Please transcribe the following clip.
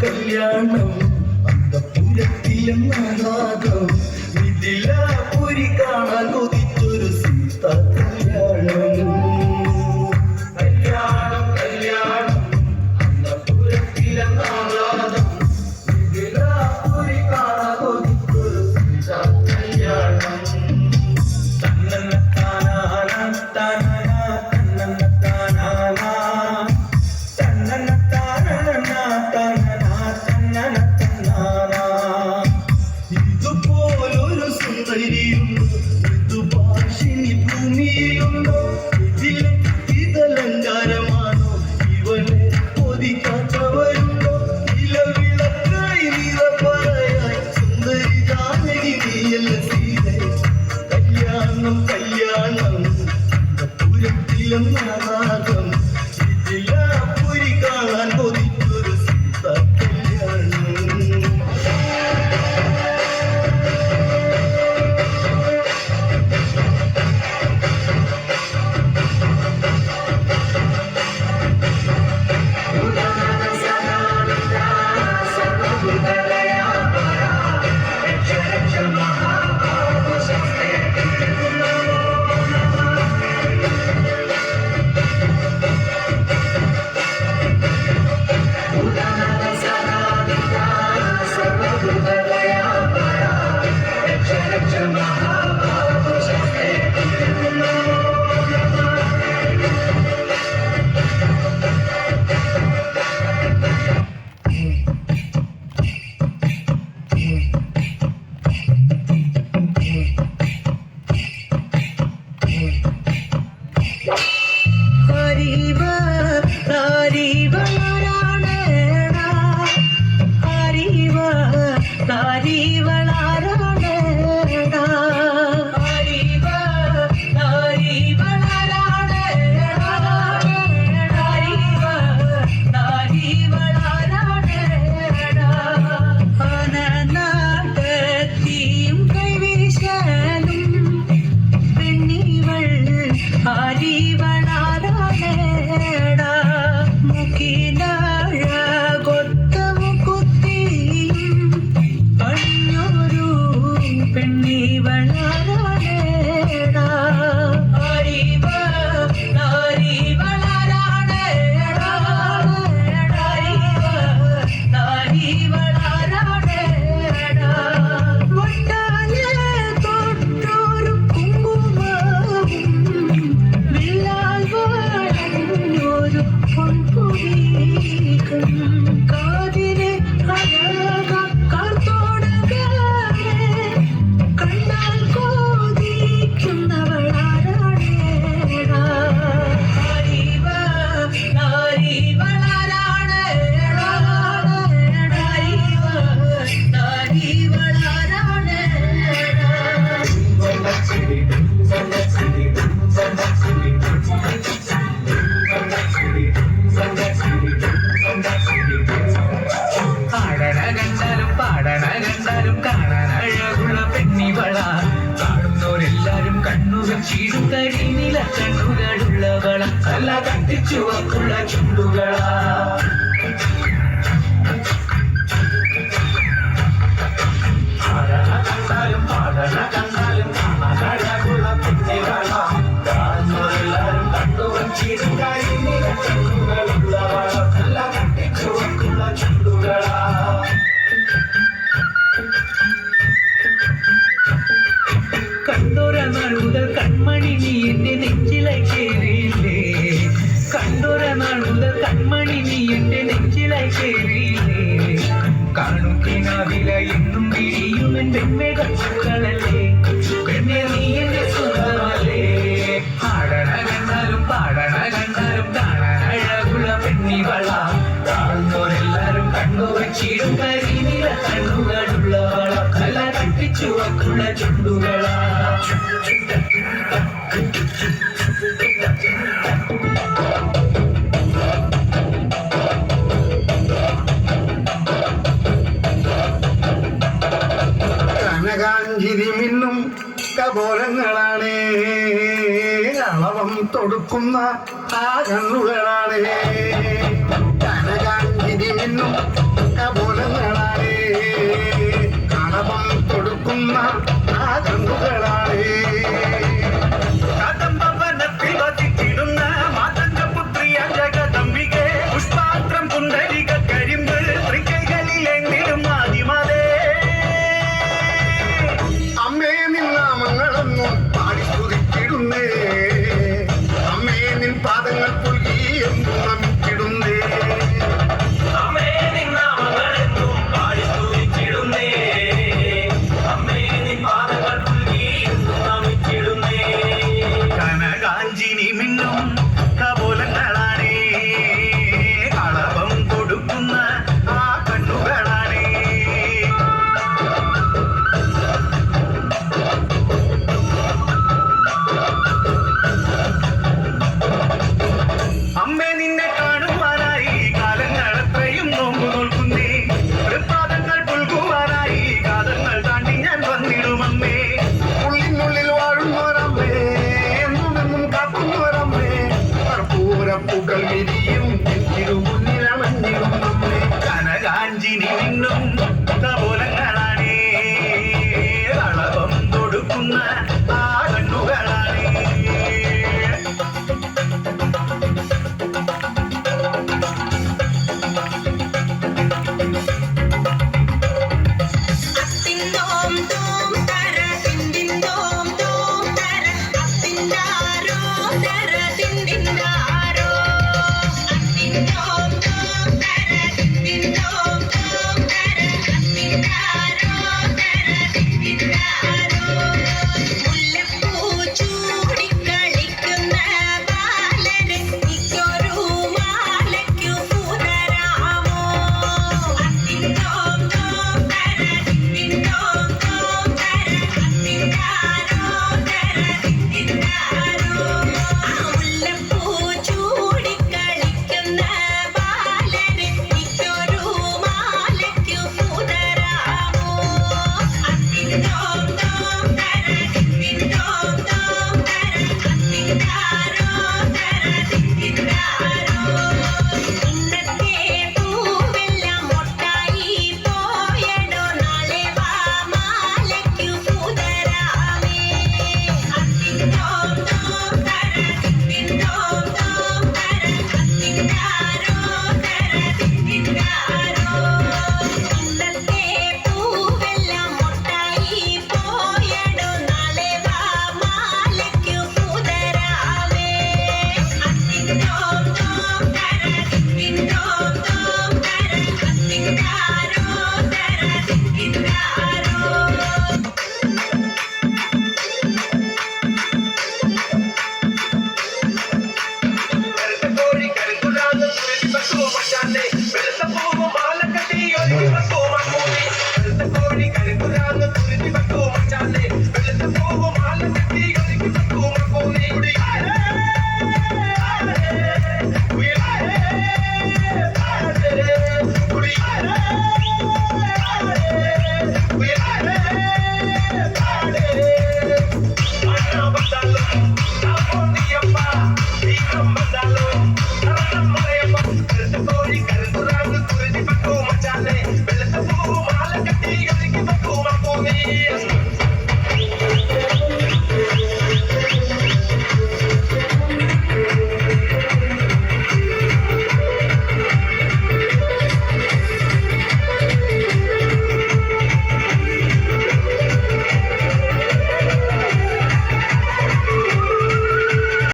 കല്യാണം. അന്തപുരത്തിലും ഇതിലാ മിഥിലാപുരി കാണാൻ കൊതിച്ചൊരു പൂരത്തിലും அறிவ കാണുന്നവരെല്ലാരും കണ്ണുകൾ ചീടും കരിനില കണ്ണുകളുള്ളവള അല്ല ചുണ്ടുകളാ. കൺമണി നീ എന്റെ നെഞ്ചിലായി കേറിയില്ലേ? കണ്ടൊര നാൾ മുതൽ കൺമണി നീ എന്റെ നെഞ്ചിലായി കേറിയില്ലേ? കാണുക്കിനാവില എന്നും വിരിയും എന്റെ പെൺമകളല്ലേ പെണ്ണെ നീ എന്റെ സ്വന്തമല്ലേ? പാടണ കണ്ടാലും പാടണ കണ്ടാലും കാണാൻ അഴകുള്ള പെണ്ണിവള. കാണുന്നവരെല്ലാരും കണ്ണു വെച്ചിടും കരിനില കണ്ണുകളുള്ളവള കല കട്ടിച്ചുവക്കുള്ള ചുണ്ടുകളാ. ഇരിമിന്നും കപോലങ്ങളാണ്. അളവം തൊടുക്കുന്ന ആ കണ്ണുകളാണ് കനകാൻ ഇരിമിന്നും കപോലങ്ങളാണ്. వెళ్ళిపోవు మాల